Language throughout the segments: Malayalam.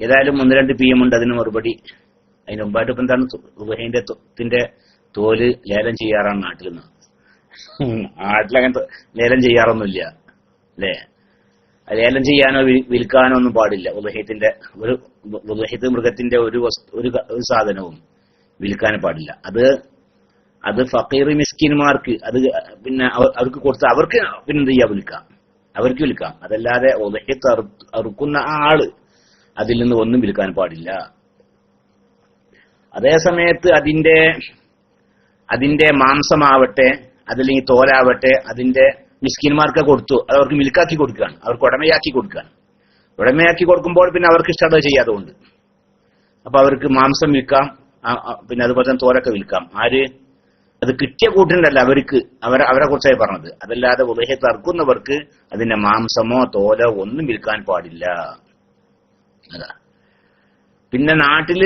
ഏതായാലും ഒന്ന് രണ്ട് പി എം ഉണ്ട് അതിന് മറുപടി. അതിന് മുമ്പായിട്ട് ഇപ്പൊ എന്താണ് ത്തിന്റെ തോൽ ലേലം ചെയ്യാറാണ് നാട്ടിൽ നിന്ന് നാട്ടിലങ്ങനത്തെ ലേലം ചെയ്യാറൊന്നുമില്ല. അല്ലേ? ലേലം ചെയ്യാനോ വിൽക്കാനോ ഒന്നും പാടില്ല. ഉദഹയത്തിന്റെ ഒരു ഉദഹയത്ത് മൃഗത്തിന്റെ ഒരു വസ്തു ഒരു സാധനവും വിൽക്കാൻ പാടില്ല. അത് അത് ഫക്കീർ മിസ്കിന്മാർക്ക് അത് പിന്നെ അവ- അവർക്ക് കൊടുത്ത് അവർക്ക് പിന്നെ എന്ത് ചെയ്യാ വിൽക്കാം? അവർക്ക് വിൽക്കാം. അതല്ലാതെ ഉദഹയത്ത് അറു- അറുക്കുന്ന ആൾ അതിൽ നിന്ന് ഒന്നും വിൽക്കാൻ പാടില്ല. അതേ സമയത്ത് അതിന്റെ അതിന്റെ മാംസമാവട്ടെ അതല്ലെങ്കിൽ തോലാവട്ടെ അതിന്റെ മിസ്കിന്മാർക്ക് കൊടുത്തു. അത് അവർക്ക് മിൽക്കാക്കി കൊടുക്കുകയാണ്. അവർക്ക് ഉടമയാക്കി കൊടുക്കുകയാണ്. ഉടമയാക്കി കൊടുക്കുമ്പോൾ പിന്നെ അവർക്ക് ഇഷ്ടം ചെയ്യാതുകൊണ്ട്. അപ്പൊ അവർക്ക് മാംസം വിൽക്കാം. പിന്നെ അതുപോലെ തന്നെ തോലൊക്കെ വിൽക്കാം. ആര്? അത് കിട്ടിയ കൂട്ടിണ്ടല്ല അവർക്ക് അവരെ അവരെ കുറിച്ചായി പറഞ്ഞത്. അതല്ലാതെ ഉദഹയെ തർക്കുന്നവർക്ക് അതിന്റെ മാംസമോ തോലോ ഒന്നും വിൽക്കാൻ പാടില്ല. അതാ പിന്നെ നാട്ടിൽ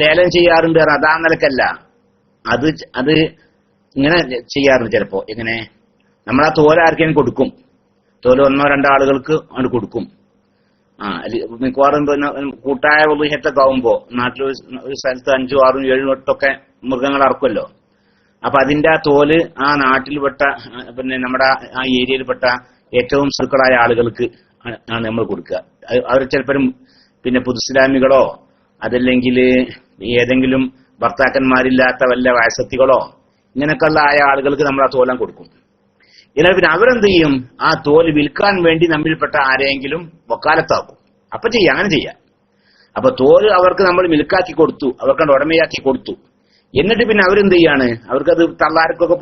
ലേലം ചെയ്യാറുണ്ട് അതാ നിലക്കല്ല. അത് അത് ഇങ്ങനെ ചെയ്യാറുണ്ട് ചിലപ്പോ. ഇങ്ങനെ നമ്മൾ ആ തോല ആർക്കെങ്കിലും കൊടുക്കും. തോല ഒന്നോ രണ്ടോ ആളുകൾക്ക് അങ്ങോട്ട് കൊടുക്കും. ആ മിക്കവാറും പിന്നെ കൂട്ടായ ഉപയോഗത്തൊക്കെ ആവുമ്പോ നാട്ടിൽ ഒരു സ്ഥലത്ത് അഞ്ചും ആറും ഏഴും എട്ടൊക്കെ മൃഗങ്ങൾ അറക്കുമല്ലോ അപ്പൊ അതിന്റെ ആ തോൽ ആ നാട്ടിൽപ്പെട്ട പിന്നെ നമ്മുടെ ആ ഏരിയയിൽപ്പെട്ട ഏറ്റവും സുഹൃക്കളായ ആളുകൾക്ക് ആണ് നമ്മൾ കൊടുക്കുക. അവർ ചിലപ്പോഴും പിന്നെ പുതുസ്ലാമികളോ അതല്ലെങ്കിൽ ഏതെങ്കിലും ഭർത്താക്കന്മാരില്ലാത്ത വല്ല വയസ്സത്തികളോ ഇങ്ങനെയൊക്കെയുള്ള ആയ ആളുകൾക്ക് നമ്മൾ ആ തോലം കൊടുക്കും. എന്നാൽ പിന്നെ അവരെന്ത് ചെയ്യും? ആ തോൽ വിൽക്കാൻ വേണ്ടി നമ്മിൽപ്പെട്ട ആരെങ്കിലും വക്കാലത്താക്കും. അപ്പൊ ചെയ്യാം അങ്ങനെ ചെയ്യാം. അപ്പൊ തോൽ അവർക്ക് നമ്മൾ മിൽക്കാക്കി കൊടുത്തു അവർക്ക് ഉടമയാക്കി കൊടുത്തു. എന്നിട്ട് പിന്നെ അവരെന്ത് ചെയ്യാണ്? അവർക്കത് തള്ളാർക്കൊക്കെ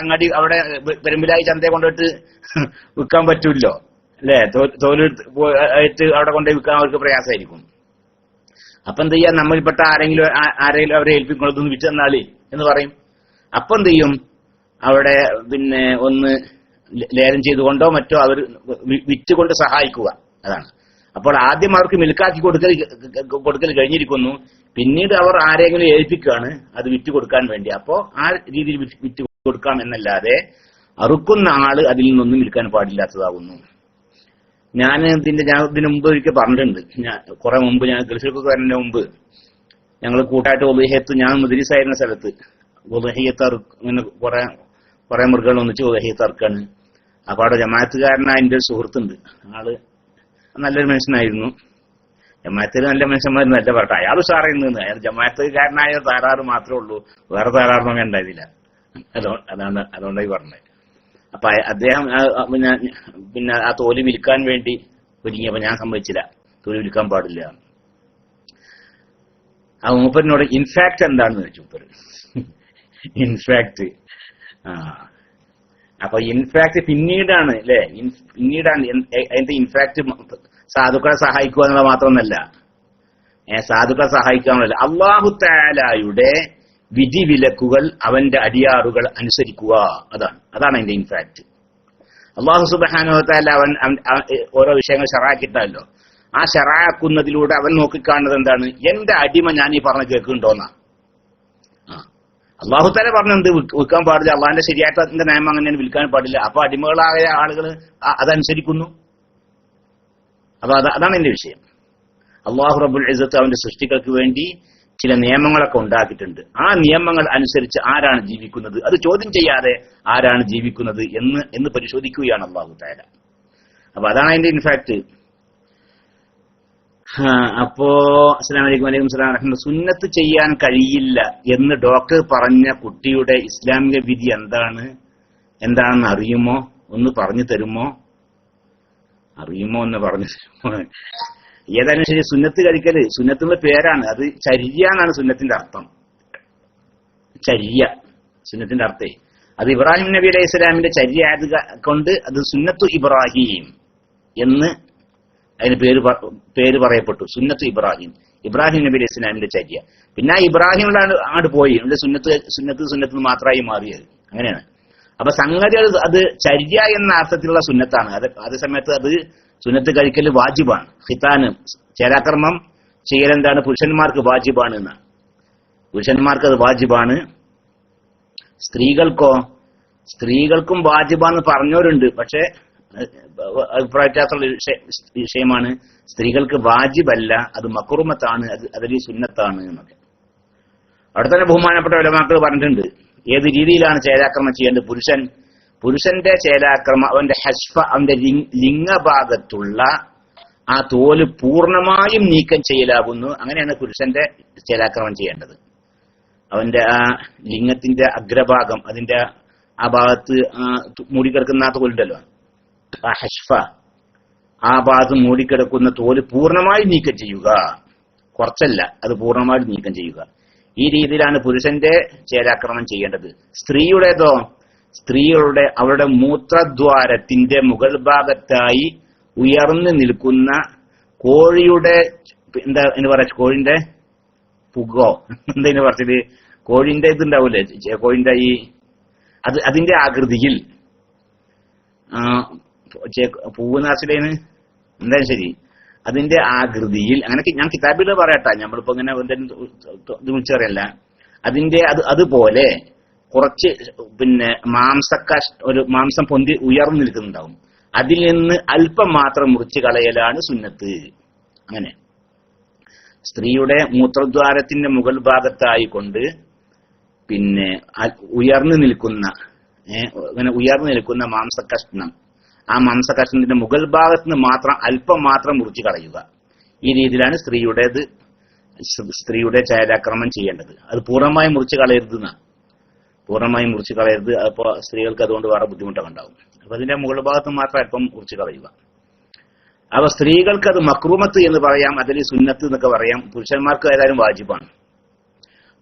അങ്ങാടി അവിടെ പെരുമ്പിലായി ചന്തയെ കൊണ്ടുപോയിട്ട് വിൽക്കാൻ പറ്റൂല്ലോ. അല്ലേ തോലെടുത്ത് അവിടെ കൊണ്ടുപോയി വിൽക്കാൻ അവർക്ക് പ്രയാസമായിരിക്കും. അപ്പൊ എന്ത് ചെയ്യാ? നമ്മളിൽപ്പെട്ട ആരെങ്കിലും ആരെങ്കിലും അവരെ ഏൽപ്പിക്കുന്നതൊന്ന് വിറ്റ് തന്നാളി എന്ന് പറയും. അപ്പൊ എന്ത് ചെയ്യും? അവിടെ പിന്നെ ഒന്ന് ലേലം ചെയ്തുകൊണ്ടോ മറ്റോ അവർ വിറ്റ് കൊണ്ട് സഹായിക്കുക. അതാണ്. അപ്പോൾ ആദ്യം അവർക്ക് മിൽക്കാക്കി കൊടുക്കൽ കൊടുക്കൽ കഴിഞ്ഞിരിക്കുന്നു. പിന്നീട് അവർ ആരെങ്കിലും ഏൽപ്പിക്കുകയാണ് അത് വിറ്റ് കൊടുക്കാൻ വേണ്ടി. അപ്പോ ആ രീതിയിൽ വിറ്റ് കൊടുക്കാം എന്നല്ലാതെ അറുക്കുന്ന ആൾ അതിൽ നിന്നൊന്നും വിൽക്കാൻ പാടില്ലാത്തതാകുന്നു. ഞാൻ ഇതിന്റെ ഞാൻ ഇതിന് മുമ്പ് ഒരിക്കൽ പറഞ്ഞിട്ടുണ്ട്. ഞാൻ കുറെ മുമ്പ് ഞാൻ ഗൾഫിലേക്ക് വരുന്നതിന്റെ മുമ്പ് ഞങ്ങൾ കൂട്ടായിട്ട് ഉദയത്ത് ഞാൻ മുദ്രീസായിരുന്ന സ്ഥലത്ത്. ഉദയത്ത് ഇങ്ങനെ കുറെ കുറെ മൃഗങ്ങൾ ഒന്നിച്ച് ഉദയത്ത് അറക്കാണ്. അപ്പൊ അവിടെ ജമാഅത്തുകാരനായ എന്റെ ഒരു സുഹൃത്തുണ്ട്. ആൾ നല്ലൊരു മനുഷ്യനായിരുന്നു. ജമാഅത്തിൽ നല്ല മനുഷ്യന്മാർ നല്ല പറട്ടെ അയാൾ ഉഷാറായിരുന്നു അയാൾ ജമാഅത്തുകാരനായ താരാറ് മാത്രമേ ഉള്ളൂ. വേറെ താരാറൊന്നും ഉണ്ടായിരുന്നില്ല. അതോ അതാണ് അതുകൊണ്ടായി പറഞ്ഞത്. അപ്പൊ അദ്ദേഹം പിന്നെ പിന്നെ ആ തോൽ വിൽക്കാൻ വേണ്ടി ഒരുങ്ങിയപ്പോ ഞാൻ സമ്മതിച്ചില്ല. തോൽ വിൽക്കാൻ പാടില്ല. ആ മൂപ്പറിനോട് ഇൻഫാക്ട് എന്താണെന്ന് ചോദിച്ചു മൂപ്പർ ഇൻഫാക്ട് ആ. അപ്പൊ ഇൻഫാക്ട് പിന്നീടാണ് അല്ലെ പിന്നീടാണ് അതിന്റെ ഇൻഫാക്ട് സാധുക്കളെ സഹായിക്കുക എന്നുള്ളത് മാത്രമൊന്നല്ല. സാധുക്കളെ സഹായിക്കുക എന്നുള്ളത് അള്ളാഹു താലായുടെ വിധിവിലക്കുകൾ അവന്റെ അടിയാറുകൾ അനുസരിക്കുക. അതാണ്. അതാണ് അതിന്റെ ഇൻഫാക്ട് അള്ളാഹു സുബാനുവത്താല അവൻ ഓരോ വിഷയങ്ങൾ ഷറാക്കിയിട്ടല്ലോ ആ ഷറാക്കുന്നതിലൂടെ അവൻ നോക്കിക്കാണുന്നത് എന്താണ്? എന്റെ അടിമ ഞാൻ ഈ പറഞ്ഞ് കേൾക്കുന്നുണ്ടോന്നാ. അള്ളാഹു താല പറഞ്ഞത് വിൽക്കാൻ പാടില്ല. അള്ളാഹിന്റെ ശരിയായിട്ടതിന്റെ നിയമം അങ്ങനെ വിൽക്കാൻ പാടില്ല. അപ്പൊ അടിമകളായ ആളുകൾ അതനുസരിക്കുന്നു. അപ്പൊ അതാണ് എന്റെ വിഷയം. അള്ളാഹു റബുൽ അവന്റെ സൃഷ്ടികൾക്ക് വേണ്ടി ചില നിയമങ്ങളൊക്കെ ഉണ്ടാക്കിയിട്ടുണ്ട്. ആ നിയമങ്ങൾ അനുസരിച്ച് ആരാണ് ജീവിക്കുന്നത്? അത് ചോദ്യം ചെയ്യാതെ ആരാണ് ജീവിക്കുന്നത് എന്ന് എന്ന് പരിശോധിക്കുകയാണ് അള്ളാഹു താര അപ്പൊ അതാണ് അതിന്റെ ഇൻഫാക്ട് അപ്പോ അസ്സലാം വലൈക്കും വലൈക്കും സ്വലാം സുന്നത്ത് ചെയ്യാൻ കഴിയില്ല എന്ന് ഡോക്ടർ പറഞ്ഞ കുട്ടിയുടെ ഇസ്ലാമിക വിധി എന്താണ്? എന്താണെന്ന് അറിയുമോ? ഒന്ന് പറഞ്ഞു തരുമോ? അറിയുമോ എന്ന് പറഞ്ഞു തരുമോ? ഏതായാലും സുന്നത്ത് കഴിക്കൽ? സുന്നത്തിന്റെ പേരാണ്. അത് ചര്യ എന്നാണ് സുന്നത്തിന്റെ അർത്ഥം. ചര്യ സുന്നത്തിന്റെ അർത്ഥേ. അത് ഇബ്രാഹിം നബി അലൈഹി സ്വലാമിന്റെ ചര്യ ആയത് കൊണ്ട് അത് സുന്നത്തു ഇബ്രാഹിം എന്ന് അതിന് പേര് പേര് പറയപ്പെട്ടു. സുന്നത്തു ഇബ്രാഹിം. ഇബ്രാഹിം നബി അലൈഹി സ്വലാമിന്റെ ചര്യ. പിന്നെ ആ ഇബ്രാഹിമിലാണ് അങ്ങോട്ട് പോയി. എന്നിട്ട് സുന്നത്ത് സുന്നത്ത് സുന്നത്ത് മാത്രമായി മാറിയത്. അങ്ങനെയാണ്. അപ്പൊ സംഗതി അത് ചര്യ എന്ന അർത്ഥത്തിലുള്ള സുന്നത്താണ്. അത് അതേ സമയത്ത് അത് സുന്നത്ത് കഴിക്കൽ വാജിബാണ്. ഹിതാന് ചേരാക്രമം ചെയ്യലെന്താണ് പുരുഷന്മാർക്ക് വാജിബാണ് എന്നാണ് പുരുഷന്മാർക്ക് അത് വാജിബാണ്. സ്ത്രീകൾക്കോ സ്ത്രീകൾക്കും വാജിബാന്ന് പറഞ്ഞവരുണ്ട് പക്ഷെ അഭിപ്രായ വിഷയമാണ് സ്ത്രീകൾക്ക് വാജിബല്ല അത് മക്കുറുമത്താണ് അത് അതിൽ സുന്നത്താണ് എന്നൊക്കെ. അവിടെ തന്നെ ബഹുമാനപ്പെട്ട വിലമാക്കൾ പറഞ്ഞിട്ടുണ്ട് ഏത് രീതിയിലാണ് ചേരാക്രമം ചെയ്യേണ്ടത്? പുരുഷൻ പുരുഷന്റെ ചേലാക്രമം അവന്റെ ഹസ്ഫ അവന്റെ ലിംഗഭാഗത്തുള്ള ആ തോൽ പൂർണമായും നീക്കം ചെയ്യലാകുന്നു. അങ്ങനെയാണ് പുരുഷന്റെ ചേലാക്രമം ചെയ്യേണ്ടത്. അവന്റെ ആ ലിംഗത്തിന്റെ അഗ്രഭാഗം അതിന്റെ ആ ഭാഗത്ത് മൂടിക്കിടക്കുന്ന ആ തോലുണ്ടല്ലോ. ആ ഹഷ്ഫ ആ ഭാഗത്ത് മൂടിക്കിടക്കുന്ന തോൽ പൂർണമായി നീക്കം ചെയ്യുക. കുറച്ചല്ല അത് പൂർണമായി നീക്കം ചെയ്യുക. ഈ രീതിയിലാണ് പുരുഷന്റെ ചേരാക്രമണം ചെയ്യേണ്ടത്. സ്ത്രീയുടേതോ സ്ത്രീകളുടെ അവരുടെ മൂത്രദ്വാരത്തിന്റെ മുകൾ ഭാഗത്തായി ഉയർന്നു നിൽക്കുന്ന കോഴിയുടെ എന്താ എന്ന് പറയാ കോഴിന്റെ പുകോ? എന്താ പറഞ്ഞത് കോഴിന്റെ ഇതുണ്ടാവൂലേ? കോഴിന്റെ ഈ അത് അതിന്റെ ആകൃതിയിൽ. ആ, ചെ- പൂവ് നാസിലേന് എന്തായാലും ശരി. അതിന്റെ ആകൃതിയിൽ അങ്ങനെ ഞാൻ കിതാബിൽ പറയട്ടെ. നമ്മളിപ്പോ ഇങ്ങനെ എന്തെങ്കിലും വിളിച്ചറിയല്ല. അതിന്റെ അത് അതുപോലെ കുറച്ച് പിന്നെ മാംസക്ക ഒരു മാംസം പൊന്തി ഉയർന്നു നിൽക്കുന്നുണ്ടാവും. അതിൽ നിന്ന് അല്പം മാത്രം മുറിച്ച് കളയലാണ് സുന്നത്ത്. അങ്ങനെ. സ്ത്രീയുടെ മൂത്രദ്വാരത്തിന്റെ മുകൾ ഭാഗത്തായി കൊണ്ട് പിന്നെ ഉയർന്നു നിൽക്കുന്ന അങ്ങനെ ഉയർന്നു നിൽക്കുന്ന മാംസകഷ്ണം. ആ മാംസകഷ്ണത്തിന്റെ മുകൾ ഭാഗത്ത് നിന്ന് മാത്രം അല്പം മാത്രം മുറിച്ച് കളയുക. ഈ രീതിയിലാണ് സ്ത്രീയുടേത് സ്ത്രീയുടെ ചാരാക്രമം ചെയ്യേണ്ടത്. അത് പൂർണമായി മുറിച്ച് കളയരുത് എന്നാ പൂർണമായി മുറിച്ച് കളയരുത്. അപ്പോൾ സ്ത്രീകൾക്ക് അതുകൊണ്ട് വേറെ ബുദ്ധിമുട്ടൊക്കെ ഉണ്ടാവും. അപ്പൊ അതിന്റെ മുകൾ ഭാഗത്ത് മാത്രം അല്പം മുറിച്ച് കളയുക. അപ്പൊ സ്ത്രീകൾക്ക് അത് മക്രൂമത്ത് എന്ന് പറയാം അതിൽ സുന്നത്ത് എന്നൊക്കെ പറയാം. പുരുഷന്മാർക്ക് ഏതായാലും വാജിബാണ്.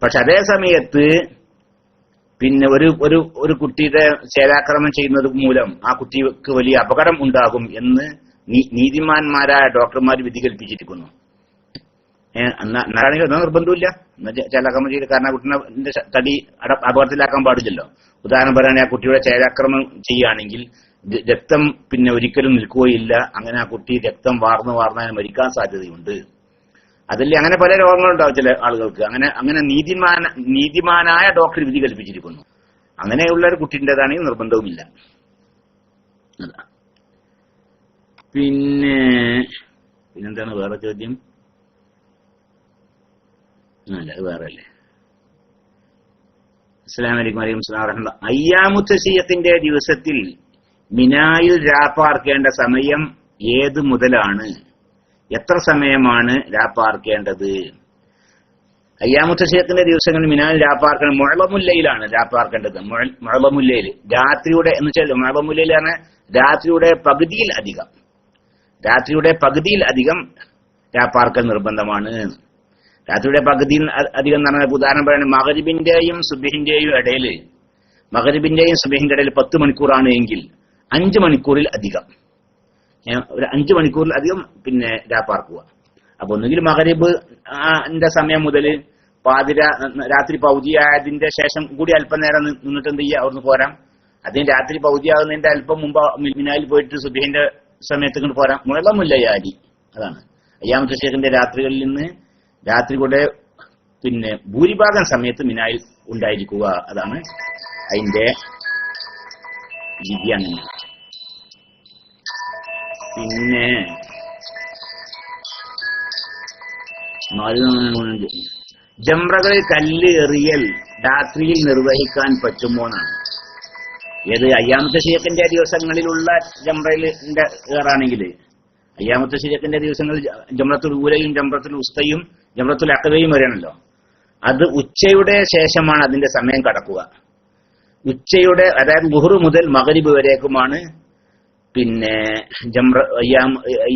പക്ഷെ അതേ സമയത്ത് പിന്നെ ഒരു ഒരു ഒരു കുട്ടിയുടെ ചേരാക്രമം ചെയ്യുന്നത് മൂലം ആ കുട്ടിക്ക് വലിയ അപകടം ഉണ്ടാകും എന്ന് നീതിമാന്മാരായ ഡോക്ടർമാർ വിധി കൽപ്പിച്ചിരിക്കുന്നു അത് നിർബന്ധമില്ല ചേലാക്രമം ചെയ്ത് കാരണം ആ കുട്ടിന്റെ തടി അപകടത്തിലാക്കാൻ പാടില്ലല്ലോ. ഉദാഹരണം പറയുകയാണെങ്കിൽ ആ കുട്ടിയുടെ ചേരാക്രമം ചെയ്യുകയാണെങ്കിൽ രക്തം പിന്നെ ഒരിക്കലും നിൽക്കുകയില്ല. അങ്ങനെ ആ കുട്ടി രക്തം വാർന്നു വാർന്നാൽ മരിക്കാൻ സാധ്യതയുണ്ട്. അതിൽ അങ്ങനെ പല രോഗങ്ങളുണ്ടാവും ചില ആളുകൾക്ക്. അങ്ങനെ അങ്ങനെ നീതിമാന നീതിമാനായ ഡോക്ടർ വിധി കൽപ്പിച്ചിരിക്കുന്നു. അങ്ങനെയുള്ള ഒരു കുട്ടിന്റെതാണെങ്കിൽ നിർബന്ധവുമില്ല. പിന്നെ പിന്നെന്താണ് വേറെ ചോദ്യം? അല്ല അത് വേറെ അല്ലേ അസ്സലാം വലൈക്കും ദിവസത്തിൽ മിനായിൽ രാപ്പാർക്കേണ്ട സമയം ഏത് മുതലാണ്? എത്ര സമയമാണ് രാപ്പാർക്കേണ്ടത്? അയ്യാമുത്തസീയത്തിന്റെ ദിവസങ്ങളിൽ മിനായിൽ രാപ്പാർക്കണം മുഴമുല്ലയിലാണ് രാപ്പാർക്കേണ്ടത്. മുഴമുല്ലയിൽ രാത്രിയുടെ എന്ന് വെച്ചാൽ മുഴമുല്ലയിലാണ് രാത്രിയുടെ പകുതിയിൽ അധികം. രാത്രിയുടെ പകുതിയിൽ അധികം രാപ്പാർക്കൽ നിർബന്ധമാണ്. രാത്രിയുടെ പകുതിയിൽ അധികം എന്ന് പറഞ്ഞാൽ ഉദാഹരണം പറയുന്നത് മകരിബിന്റെയും സുബിഹിന്റെയും ഇടയിൽ മകരിബിന്റെയും സുബിഹിന്റെ ഇടയിൽ പത്ത് മണിക്കൂറാണ് എങ്കിൽ അഞ്ച് മണിക്കൂറിൽ അധികം. ഒരു അഞ്ച് മണിക്കൂറിൽ അധികം പിന്നെ രാപ്പാർക്കുക അപ്പൊ ഒന്നുകിൽ മകരിബ് സമയം മുതൽ പാതിര രാത്രി പൗതിയായതിന്റെ ശേഷം കൂടി അല്പനേരം നിന്നിട്ട് എന്ത് ചെയ്യുക അവിടുന്ന് പോരാം. അതിന് രാത്രി പൗതിയാകുന്നതിന്റെ അല്പം മുമ്പ് മിനായിൽ പോയിട്ട് സുബിഹിന്റെ സമയത്ത് ഇങ്ങോട്ട് പോരാം. മുളകമില്ല യാരി അതാണ്. അയ്യാമത്തെ ശേഖിന്റെ രാത്രികളിൽ നിന്ന് രാത്രി കൂടെ പിന്നെ ഭൂരിഭാഗം സമയത്ത് മിനായിൽ ഉണ്ടായിരിക്കുക. അതാണ് അതിന്റെ അങ്ങനെ. പിന്നെ ജംറകളിൽ കല്ല് എറിയൽ രാത്രിയിൽ നിർവഹിക്കാൻ പറ്റുമോ എന്നാണ്. ഏത് അയ്യാമത്തെ ശീലത്തിന്റെ ദിവസങ്ങളിലുള്ള ജംറയിൽ ഏറാണെങ്കിൽ അയ്യാമത്തെ ശരീരത്തിന്റെ ദിവസങ്ങളിൽ ജമ്രത്തുൽ ഊരയും ജമ്രത്തുൽ ഉസ്തയും ജമ്രത്തുൽ അക്കവയും വരണല്ലോ അത് ഉച്ചയുടെ ശേഷമാണ് അതിന്റെ സമയം കടക്കുക. ഉച്ചയുടെ അതായത് ഗുഹറു മുതൽ മകരിബ് വരേക്കുമാണ് പിന്നെ ജംറ അയ്യാം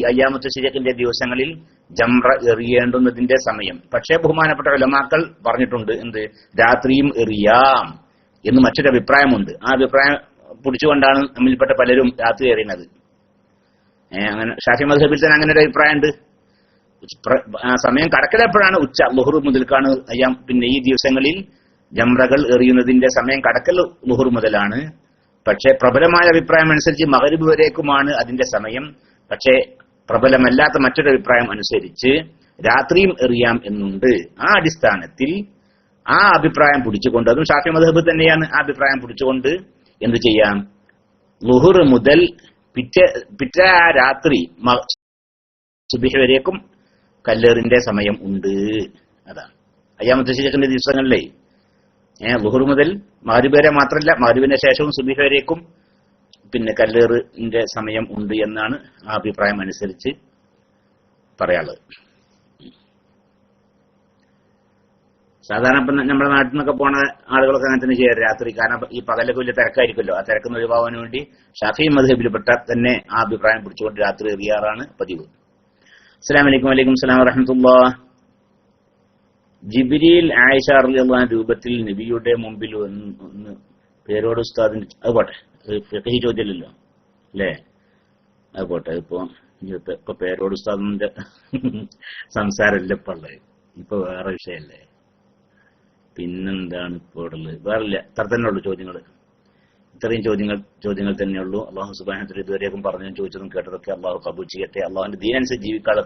അയ്യാമത്തെ ശരീരത്തിന്റെ ദിവസങ്ങളിൽ ജംറ എറിയേണ്ടുന്നതിന്റെ സമയം. പക്ഷേ ബഹുമാനപ്പെട്ട ഉലമാക്കൾ പറഞ്ഞിട്ടുണ്ട് എന്ത്? രാത്രിയും എറിയാം എന്ന് മറ്റൊരു അഭിപ്രായമുണ്ട്. ആ അഭിപ്രായം പിടിച്ചുകൊണ്ടാണ് നമ്മിൽപ്പെട്ട പലരും രാത്രി എറിയുന്നത്. അങ്ങനെ ഷാഫി മധുഹബിൽ തന്നെ അങ്ങനെ ഒരു അഭിപ്രായമുണ്ട്. സമയം കടക്കലെപ്പോഴാണ് ഉച്ച ലുഹറു മുതൽക്കാണ് അയ്യാം പിന്നെ ഈ ദിവസങ്ങളിൽ ജംറകൾ എറിയുന്നതിന്റെ സമയം കടക്കൽ ലുഹറു മുതലാണ്. പക്ഷെ പ്രബലമായ അഭിപ്രായം അനുസരിച്ച് മകരിബ് വരേക്കുമാണ് അതിന്റെ സമയം. പക്ഷേ പ്രബലമല്ലാത്ത മറ്റൊരു അഭിപ്രായം അനുസരിച്ച് രാത്രിയും എറിയാം എന്നുണ്ട്. ആ അടിസ്ഥാനത്തിൽ ആ അഭിപ്രായം പിടിച്ചുകൊണ്ട് അതും ഷാഫി മധബ് തന്നെയാണ് ആ അഭിപ്രായം പിടിച്ചുകൊണ്ട് എന്ത് ചെയ്യാം? ലുഹുർ മുതൽ പിറ്റേ പിറ്റേ ആ രാത്രി സുബിഹ വരേക്കും കല്ലേറിന്റെ സമയം ഉണ്ട്. അതാണ്. അയ്യാമത്തെ ശേഷത്തിന്റെ ദിവസങ്ങളിലേ ഏഹ് ലുഹർ മുതൽ മാരുപേരെ മാത്രമല്ല മാരുവിന്റെ ശേഷവും സുബിഹ വരേക്കും പിന്നെ കല്ലേറിന്റെ സമയം ഉണ്ട് എന്നാണ് ആ അഭിപ്രായം അനുസരിച്ച് പറയാനുള്ളത്. സാധാരണ ഇപ്പം നമ്മുടെ നാട്ടിൽ നിന്നൊക്കെ പോണ ആളുകളൊക്കെ അങ്ങനെ തന്നെ ചെയ്യാറ്. രാത്രി കാരണം ഈ പകലൊക്കെ വലിയ തിരക്കായിരിക്കുമല്ലോ. ആ തിരക്കുന്ന ഒഴിവാകാൻ വേണ്ടി ഷാഫി മധുബിൽപ്പെട്ട തന്നെ ആ അഭിപ്രായം പിടിച്ചുകൊണ്ട് രാത്രി എറിയാറാണ് പതിവ്. അസ്സാം വലൈക്കും വലൈക്കും സ്ലാം വറഹമത്തുള്ള. ജിബിരിയിൽ ആയിഷ അറിയുള്ള രൂപത്തിൽ നബിയുടെ മുമ്പിൽ ഒന്ന് പേരോട് ഉസ്താദിന് അത് പോട്ടെ. അത് ചോദ്യമില്ലല്ലോ അല്ലേ? അത് പോട്ടെ. ഇപ്പൊ ഇപ്പൊ പേരോട് ഉസ്താദിന്റെ സംസാരമല്ല ഇപ്പൊ ഉള്ളത്. ഇപ്പൊ വേറെ വിഷയല്ലേ പിന്നെന്താണ് ഇപ്പോൾ ഉള്ളത്? വേറില്ല ഇത്ര തന്നെ ഉള്ളൂ ചോദ്യങ്ങൾ ഇത്രയും ചോദ്യങ്ങൾ ചോദ്യങ്ങൾ തന്നെയുള്ളൂ. അള്ളാഹു സുബാനത്തിൽ ഇതുവരെയും പറഞ്ഞു ചോദിച്ചതും കേട്ടതൊക്കെ അള്ളാഹു കബൂൽ ചെയ്യട്ടെ. അള്ളാഹുന്റെ ദീനനുസരിച്ച് ജീവിക്കാനുള്ള